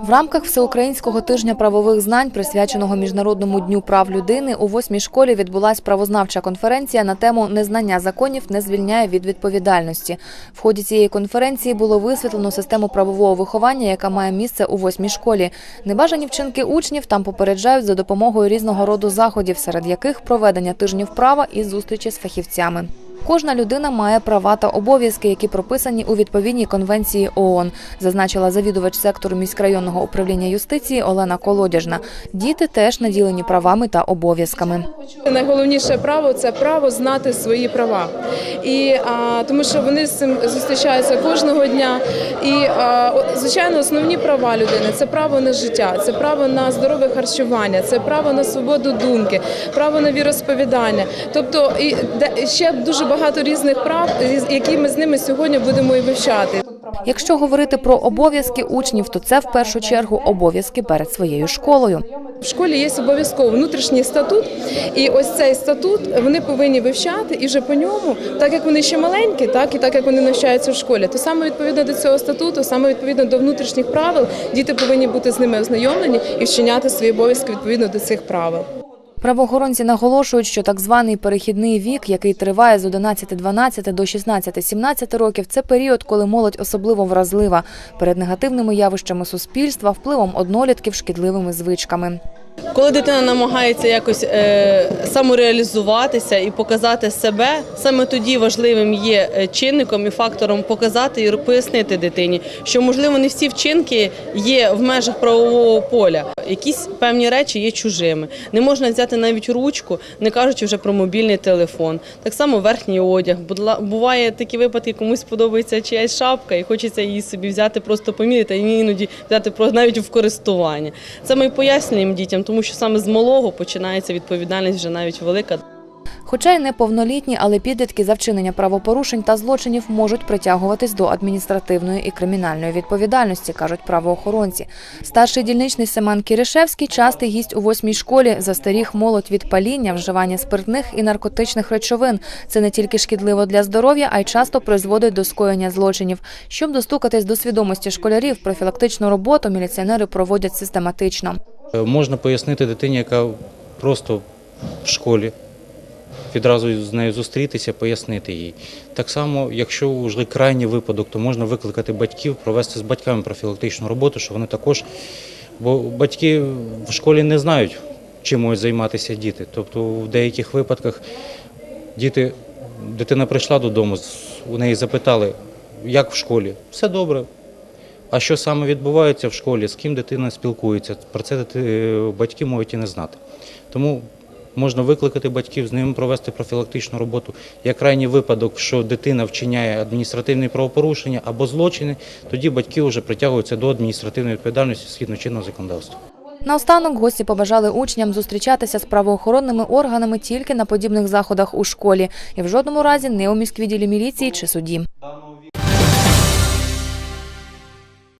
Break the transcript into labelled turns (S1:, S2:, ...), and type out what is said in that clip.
S1: В рамках всеукраїнського тижня правових знань, присвяченого міжнародному дню прав людини, у восьмій школі відбулась правознавча конференція на тему незнання законів не звільняє від відповідальності. В ході цієї конференції було висвітлено систему правового виховання, яка має місце у восьмій школі. Небажані вчинки учнів там попереджають за допомогою різного роду заходів, серед яких проведення тижнів права і зустрічі з фахівцями. Кожна людина має права та обов'язки, які прописані у відповідній конвенції ООН, зазначила завідувач сектору міськрайонного управління юстиції Олена Колодяжна. Діти теж наділені правами та обов'язками.
S2: Найголовніше право це право знати свої права, і а, тому що вони з цим зустрічаються кожного дня. І а, звичайно, основні права людини це право на життя, це право на здорове харчування, це право на свободу думки, право на віросповідання. Тобто і де ще дуже багато різних прав, які ми з ними сьогодні будемо і вивчати.
S1: Якщо говорити про обов'язки учнів, то це в першу чергу обов'язки перед своєю школою.
S2: В школі є обов'язково внутрішній статут, і ось цей статут вони повинні вивчати, і вже по ньому, так як вони ще маленькі, так і так як вони навчаються в школі, то саме відповідно до цього статуту, саме відповідно до внутрішніх правил, діти повинні бути з ними ознайомлені і вчиняти свої обов'язки відповідно до цих правил.
S1: Правоохоронці наголошують, що так званий перехідний вік, який триває з 11-12 до 16-17 років, це період, коли молодь особливо вразлива перед негативними явищами суспільства, впливом однолітків, шкідливими звичками.
S3: Коли дитина намагається якось е, самореалізуватися і показати себе, саме тоді важливим є е, чинником і фактором показати і пояснити дитині, що можливо не всі вчинки є в межах правового поля. Якісь певні речі є чужими. Не можна взяти навіть ручку, не кажучи вже про мобільний телефон. Так само верхній одяг. Буває такі випадки, комусь подобається чиясь шапка, і хочеться її собі взяти, просто поміряти, і іноді взяти навіть в користування. Це ми пояснюємо дітям, тому що саме з малого починається відповідальність вже навіть велика.
S1: Хоча й неповнолітні, але підлітки за вчинення правопорушень та злочинів можуть притягуватись до адміністративної і кримінальної відповідальності, кажуть правоохоронці. Старший дільничний Семен Кіришевський частий гість у восьмій школі застеріг молодь від паління, вживання спиртних і наркотичних речовин. Це не тільки шкідливо для здоров'я, а й часто призводить до скоєння злочинів. Щоб достукатись до свідомості школярів, профілактичну роботу міліціонери проводять систематично.
S4: Е, Можна пояснити дитині, яка просто в школі, відразу з нею зустрітися, пояснити їй. Так само, якщо вже крайній випадок, то можна викликати батьків, провести з батьками профілактичну роботу, що вони також, бо батьки в школі не знають, чим можуть займатися діти. Тобто в деяких випадках діти, дитина прийшла додому, у неї запитали, як в школі, все добре. А що саме відбувається в школі, з ким дитина спілкується, про це батьки можуть і не знати. Тому можна викликати батьків, з ними провести профілактичну роботу. Як крайній випадок, що дитина вчиняє адміністративні правопорушення або злочини, тоді батьки вже притягуються до адміністративної відповідальності згідно чинного законодавства.
S1: Наостанок гості побажали учням зустрічатися з правоохоронними органами тільки на подібних заходах у школі і в жодному разі не у міськвідділі міліції чи суді.